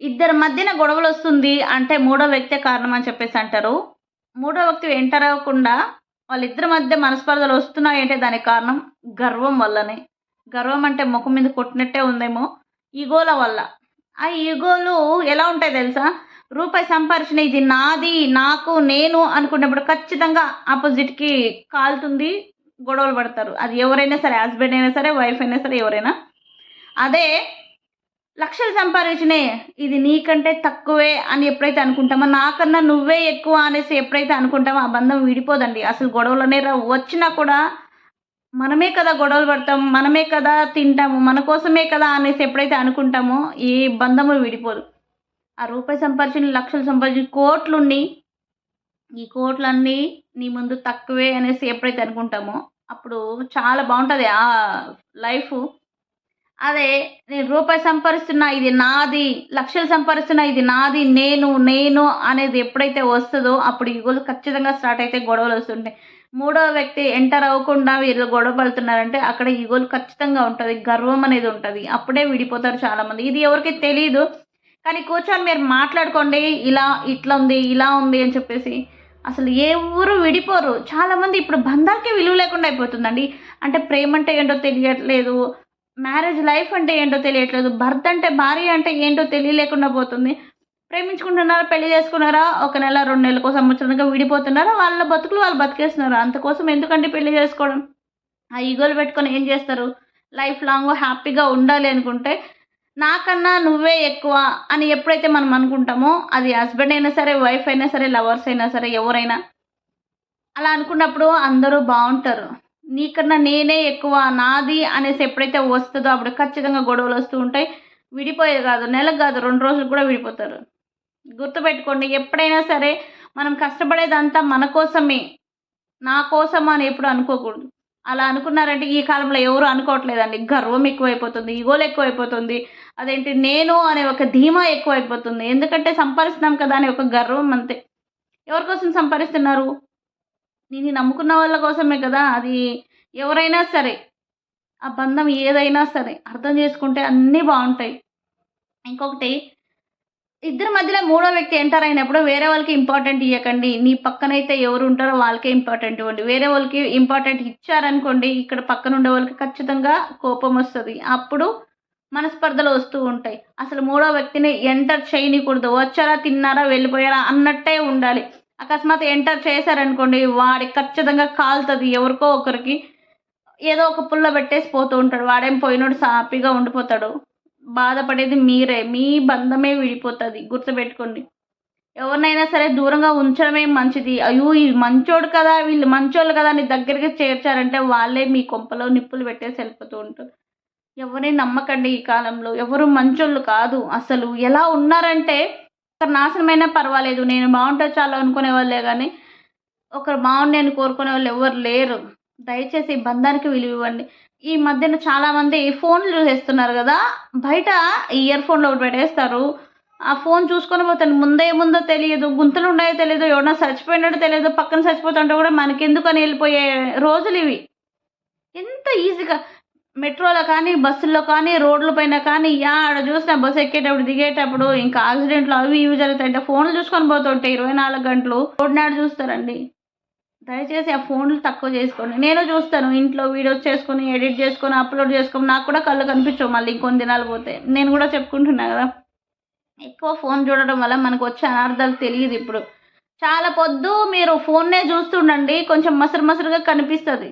ఇద్దరి మధ్యన గొడవలు వస్తుంది అంటే మూడో వ్యక్తే కారణం అని చెప్పేసి అంటారు. మూడో వ్యక్తి ఎంటర్ అవ్వకుండా వాళ్ళిద్దరి మధ్య మనస్పర్ధలు వస్తున్నాయి అంటే దానికి కారణం గర్వం వల్లనే. గర్వం అంటే ముఖం మీద కొట్టినట్టే ఉందేమో ఈగోల వల్ల. ఆ ఈగోలు ఎలా ఉంటాయి తెలుసా? రూపాయి సంపాదించిన ఇది నాది నాకు నేను అనుకున్నప్పుడు ఖచ్చితంగా ఆపోజిట్కి కాలుతుంది గొడవలు పడతారు. అది ఎవరైనా సరే హస్బెండ్ అయినా సరే వైఫ్ అయినా సరే ఎవరైనా. అదే లక్షలు సంపాదించినే. ఇది నీకంటే తక్కువే అని ఎప్పుడైతే అనుకుంటామో నాకన్నా నువ్వే ఎక్కువ అనేసి ఎప్పుడైతే అనుకుంటామో ఆ బంధం విడిపోదండి. అసలు గొడవలు రావు. వచ్చినా కూడా మనమే కదా గొడవలు పడతాం మనమే కదా తింటాము మన కోసమే కదా అనేసి ఎప్పుడైతే అనుకుంటామో ఈ బంధము విడిపోదు. ఆ రూపాయి సంపాదించిన లక్షలు సంపాదించిన కోట్లుండి ఈ కోట్లన్నీ నీ ముందు తక్కువే అనేసి ఎప్పుడైతే అనుకుంటామో అప్పుడు చాలా బాగుంటుంది ఆ లైఫ్. అదే నేను రూపాయి సంపాదిస్తున్నా ఇది నాది లక్షలు సంపాదిస్తున్నా ఇది నాది నేను నేను అనేది ఎప్పుడైతే వస్తుందో అప్పుడు ఈగోలు ఖచ్చితంగా స్టార్ట్ అయితే గొడవలు వస్తుంటాయి. మూడో వ్యక్తి ఎంటర్ అవ్వకుండా వీళ్ళు గొడవ పడుతున్నారంటే అక్కడ ఈగోలు ఖచ్చితంగా ఉంటుంది గర్వం అనేది ఉంటుంది. అప్పుడే విడిపోతారు చాలామంది. ఇది ఎవరికి తెలియదు కానీ కూర్చొని మీరు మాట్లాడుకోండి ఇలా ఇట్లా ఉంది ఇలా ఉంది అని చెప్పేసి అసలు ఎవరు విడిపోరు. చాలామంది ఇప్పుడు బంధాలకే విలువ లేకుండా అయిపోతుందండి. అంటే ప్రేమ అంటే ఏంటో తెలియట్లేదు మ్యారేజ్ లైఫ్ అంటే ఏంటో తెలియట్లేదు. భర్త అంటే భార్య అంటే ఏంటో తెలియలేకుండా పోతుంది. ప్రేమించుకుంటున్నారా పెళ్ళి చేసుకున్నారా ఒక నెల రెండు నెలలకు సంవత్సరంగా విడిపోతున్నారా వాళ్ళ బతుకులు వాళ్ళు బతికేస్తున్నారు? అంతకోసం ఎందుకంటే పెళ్ళి చేసుకోవడం? ఆ ఈగోలు పెట్టుకొని ఏం చేస్తారు? లైఫ్ లాంగ్ హ్యాపీగా ఉండాలి అనుకుంటే నాకన్నా నువ్వే ఎక్కువ అని ఎప్పుడైతే మనం అనుకుంటామో అది హస్బెండ్ అయినా సరే వైఫ్ అయినా సరే లవర్స్ అయినా సరే ఎవరైనా అలా అనుకున్నప్పుడు అందరూ బాగుంటారు. నీకన్నా నేనే ఎక్కువ నాది అనేసి ఎప్పుడైతే వస్తుందో అప్పుడు ఖచ్చితంగా గొడవలు వస్తూ ఉంటాయి. విడిపోయేది కాదు నెలకు కాదు రెండు రోజులు కూడా విడిపోతారు. గుర్తుపెట్టుకోండి ఎప్పుడైనా సరే మనం కష్టపడేదంతా మన కోసమే నా కోసం అని ఎప్పుడు అనుకోకూడదు. అలా అనుకున్నారంటే ఈ కాలంలో ఎవరు అనుకోవట్లేదండి. గర్వం ఎక్కువైపోతుంది ఈగోలు ఎక్కువైపోతుంది. అదేంటి నేను అనే ఒక ధీమా ఎక్కువైపోతుంది. ఎందుకంటే సంపాదిస్తున్నాం కదా అనే ఒక గర్వం అంతే. ఎవరి కోసం సంపాదిస్తున్నారు? నేను నమ్ముకున్న వాళ్ళ కోసమే కదా? అది ఎవరైనా సరే ఆ బంధం ఏదైనా సరే అర్థం చేసుకుంటే అన్నీ బాగుంటాయి. ఇంకొకటి ఇద్దరి మధ్యలో మూడో వ్యక్తి ఎంటర్ అయినప్పుడు వేరే వాళ్ళకి ఇంపార్టెంట్ ఇవ్వకండి నీ పక్కనైతే ఎవరు ఉంటారో వాళ్ళకే ఇంపార్టెంట్ ఇవ్వండి. వేరే వాళ్ళకి ఇంపార్టెంట్ ఇచ్చారనుకోండి ఇక్కడ పక్కన ఉండే వాళ్ళకి ఖచ్చితంగా కోపం వస్తుంది. అప్పుడు మనస్పర్ధలు వస్తూ ఉంటాయి. అసలు మూడో వ్యక్తిని ఎంటర్ చేయనీకూడదు. వచ్చారా తిన్నారా వెళ్ళిపోయారా అన్నట్టే ఉండాలి. అకస్మాత్ ఎంటర్ చేశారనుకోండి వాడి ఖచ్చితంగా కాలుతుంది. ఎవరికో ఒకరికి ఏదో ఒక పుల్ల పెట్టేసి పోతూ ఉంటాడు. వాడేం పోయినోడు హ్యాపీగా ఉండిపోతాడు. బాధపడేది మీరే. మీ బంధమే విడిపోతుంది. గుర్తుపెట్టుకోండి. ఎవరినైనా సరే దూరంగా ఉంచడమే మంచిది. అయ్యో ఈ మంచోడు కదా వీళ్ళు మంచోళ్ళు కదా అని దగ్గరికి చేర్చారంటే వాళ్ళే మీ కొంపలో నిప్పులు పెట్టేసి వెళ్ళిపోతూ ఉంటారు. ఎవరిని నమ్మకండి ఈ కాలంలో. ఎవరు మంచోళ్ళు కాదు. అసలు ఎలా ఉన్నారంటే ఒకరు నాశనమైనా పర్వాలేదు. నేను బాగుంటే చాలు అనుకునే వాళ్ళే కానీ ఒకరు బాగుండి అని కోరుకునే వాళ్ళు ఎవరు లేరు. దయచేసి బంధానికి విలువ ఇవ్వండి. ఈ మధ్యన చాలామంది ఫోన్లు చేస్తున్నారు కదా బయట ఇయర్ ఫోన్లో ఒకటి పెట్టేస్తారు. ఆ ఫోన్ చూసుకొని పోతాను ముందే ముందో తెలియదు గుంతలు ఉన్నాయో తెలియదు ఎవడన్నా చచ్చిపోయినట్టు తెలియదు పక్కన చచ్చిపోతుంటే కూడా మనకెందుకు అని వెళ్ళిపోయే రోజులు ఇవి. ఎంత ఈజీగా మెట్రోలో కానీ బస్సుల్లో కానీ రోడ్ల పైన కానీ ఆడ చూసిన బస్సు ఎక్కేటప్పుడు దిగేటప్పుడు ఇంకా యాక్సిడెంట్లు అవి ఇవి జరుగుతాయంటే ఫోన్లు చూసుకొని పోతుంటాయి ఇరవై నాలుగు గంటలు రోడ్ నాడు చూస్తారండి. దయచేసి ఆ ఫోన్లు తక్కువ చేసుకోండి. నేను చూస్తాను ఇంట్లో వీడియోస్ చేసుకొని ఎడిట్ చేసుకొని అప్లోడ్ చేసుకొని నాకు కూడా కళ్ళు కనిపించవు మళ్ళీ ఇంకొన్ని దినాలు పోతే. నేను కూడా చెప్పుకుంటున్నా కదా. ఎక్కువ ఫోన్ చూడడం వల్ల మనకు వచ్చే అనార్థాలు తెలియదు ఇప్పుడు. చాలా పొద్దు మీరు ఫోన్నే చూస్తుండండి కొంచెం మసరు మసరుగా కనిపిస్తుంది.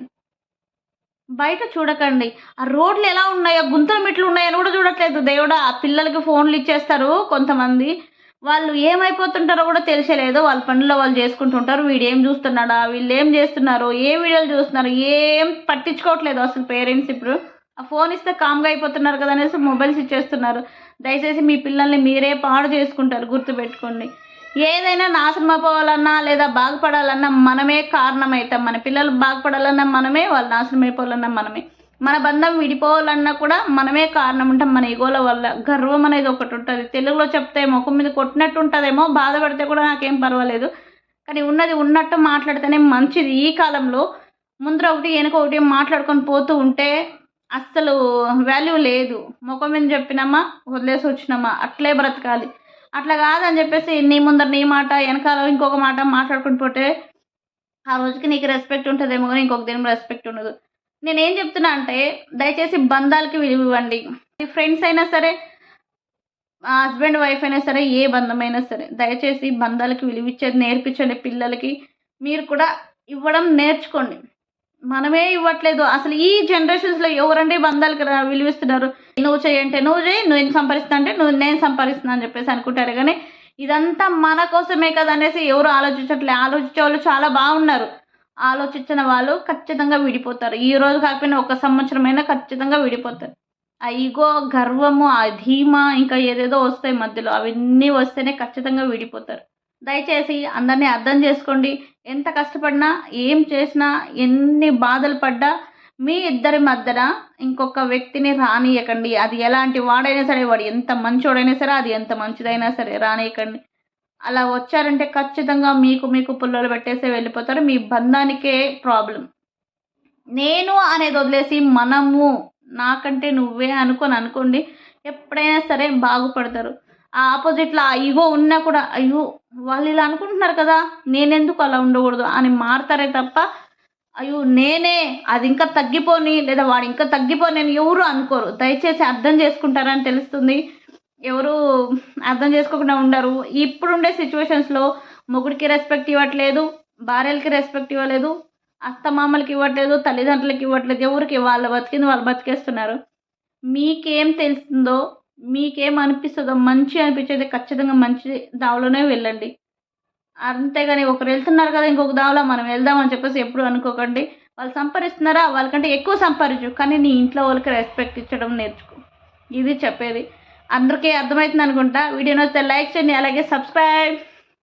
బయట చూడకండి. ఆ రోడ్లు ఎలా ఉన్నాయో గుంతలు మెట్లు ఉన్నాయని కూడా చూడట్లేదు. దేవుడా ఆ పిల్లలకి ఫోన్లు ఇచ్చేస్తారు కొంతమంది. వాళ్ళు ఏమైపోతుంటారో కూడా తెలిసేలేదు. వాళ్ళ పనుల్లో వాళ్ళు చేసుకుంటుంటారు. వీడు ఏం చూస్తున్నాడా? వీళ్ళు ఏం చేస్తున్నారు? ఏ వీడియోలు చూస్తున్నారు? ఏం పట్టించుకోవట్లేదు అసలు పేరెంట్స్ ఇప్పుడు. ఆ ఫోన్ ఇస్తే కామ్గా అయిపోతున్నారు కదా అనేసి మొబైల్స్ ఇచ్చేస్తున్నారు. దయచేసి మీ పిల్లల్ని మీరే పాడు చేసుకుంటారు. గుర్తుపెట్టుకోండి. ఏదైనా నాశనం అయిపోవాలన్నా లేదా బాగుపడాలన్నా మనమే కారణమవుతాం. మన పిల్లలు బాగుపడాలన్నా మనమే వాళ్ళు నాశనం అయిపోవాలన్నా మనమే. మన బంధం విడిపోవాలన్నా కూడా మనమే కారణం ఉంటాం. మన ఈగోల వల్ల గర్వం అనేది ఒకటి ఉంటుంది. తెలుగులో చెప్తే ముఖం మీద కొట్టినట్టు ఉంటుందేమో బాధపడితే కూడా నాకేం పర్వాలేదు. కానీ ఉన్నది ఉన్నట్టు మాట్లాడితేనే మంచిది. ఈ కాలంలో ముందర ఒకటి వెనక ఒకటి మాట్లాడుకొని పోతూ ఉంటే అస్సలు వాల్యూ లేదు. ముఖం మీద చెప్పినామా వదిలేసి వచ్చినామా అట్లే బ్రతకాలి. అట్లా కాదని చెప్పేసి నీ ముందర నీ మాట వెనకాల ఇంకొక మాట మాట్లాడుకుంటూ పోతే ఆ రోజుకి నీకు రెస్పెక్ట్ ఉంటుందేమో కానీ ఇంకొక దీని రెస్పెక్ట్ ఉండదు. నేను ఏం చెప్తున్నా అంటే దయచేసి బంధాలకి విలువ ఇవ్వండి. ఫ్రెండ్స్ అయినా సరే హస్బెండ్ వైఫ్ అయినా సరే ఏ బంధమైనా సరే దయచేసి బంధాలకి విలువ ఇచ్చేది నేర్పించండి పిల్లలకి. మీరు కూడా ఇవ్వడం నేర్చుకోండి. మనమే ఇవ్వట్లేదు. అసలు ఈ జనరేషన్స్లో ఎవరండి బంధాలకు రా- విలువిస్తున్నారు? నువ్వు చేయంటే నువ్వు చేయి నువ్వు సంపాదిస్తా అంటే నువ్వు నేను సంపాదిస్తున్నా అని చెప్పేసి అనుకుంటారు. కానీ ఇదంతా మన కోసమే కదా అనేసి ఎవరు ఆలోచించట్లే. ఆలోచించే వాళ్ళు చాలా బాగున్నారు. ఆలోచించిన వాళ్ళు ఖచ్చితంగా విడిపోతారు. ఈ రోజు కాకపోయినా ఒక సంవత్సరమైనా ఖచ్చితంగా విడిపోతారు. ఆ ఈగో గర్వము ఆ ధీమా ఇంకా ఏదేదో వస్తాయి మధ్యలో. అవన్నీ వస్తేనే ఖచ్చితంగా విడిపోతారు. దయచేసి అందరినీ అర్థం చేసుకోండి. ఎంత కష్టపడినా ఏం చేసినా ఎన్ని బాధలు పడ్డా మీ ఇద్దరి మధ్యన ఇంకొక వ్యక్తిని రానియకండి. అది ఎలాంటి వాడైనా సరే వాడు ఎంత మంచోడైనా సరే అది ఎంత మంచిదైనా సరే రానియకండి. అలా వచ్చారంటే ఖచ్చితంగా మీకు మీకు పుల్లలు పెట్టేసే వెళ్ళిపోతారు. మీ బంధానికే ప్రాబ్లం. నేను అనేది వదిలేసి మనము నాకంటే నువ్వే అనుకొని అనుకోండి ఎప్పుడైనా సరే బాగుపడతారు. ఆ ఆపోజిట్లో ఆ ఈగో ఉన్నా కూడా అయ్యో వాళ్ళు ఇలా అనుకుంటున్నారు కదా నేనెందుకు అలా ఉండకూడదు అని మారతారే తప్ప అయ్యో నేనే అది ఇంకా తగ్గిపోని లేదా వాడు ఇంకా తగ్గిపోని నేను ఎవరు అనుకోరు. దయచేసి అర్థం చేసుకుంటారని తెలుస్తుంది. ఎవరు అర్థం చేసుకోకుండా ఉండరు. ఇప్పుడుండే సిచ్యువేషన్స్లో మొగుడికి రెస్పెక్ట్ ఇవ్వట్లేదు భార్యలకి రెస్పెక్ట్ ఇవ్వలేదు అత్తమామలకి ఇవ్వట్లేదు తల్లిదండ్రులకి ఇవ్వట్లేదు ఎవరికి? వాళ్ళ బతికింది వాళ్ళు బతికేస్తున్నారు. మీకేం తెలుస్తుందో మీకేం అనిపిస్తుందో మంచి అనిపించేది ఖచ్చితంగా మంచి దావలోనే వెళ్ళండి. అంతేగాని ఒకరు వెళ్తున్నారు కదా ఇంకొక దావలో మనం వెళ్దామని చెప్పేసి ఎప్పుడు అనుకోకండి. వాళ్ళు సంపాదిస్తున్నారా? వాళ్ళకంటే ఎక్కువ సంపాదించు కానీ నీ ఇంట్లో వాళ్ళకి రెస్పెక్ట్ ఇచ్చడం నేర్చుకో. ఇది చెప్పేది. అందరికీ అర్థమవుతుంది అనుకుంటా. వీడియో నచ్చితే లైక్ చేయండి అలాగే సబ్స్క్రైబ్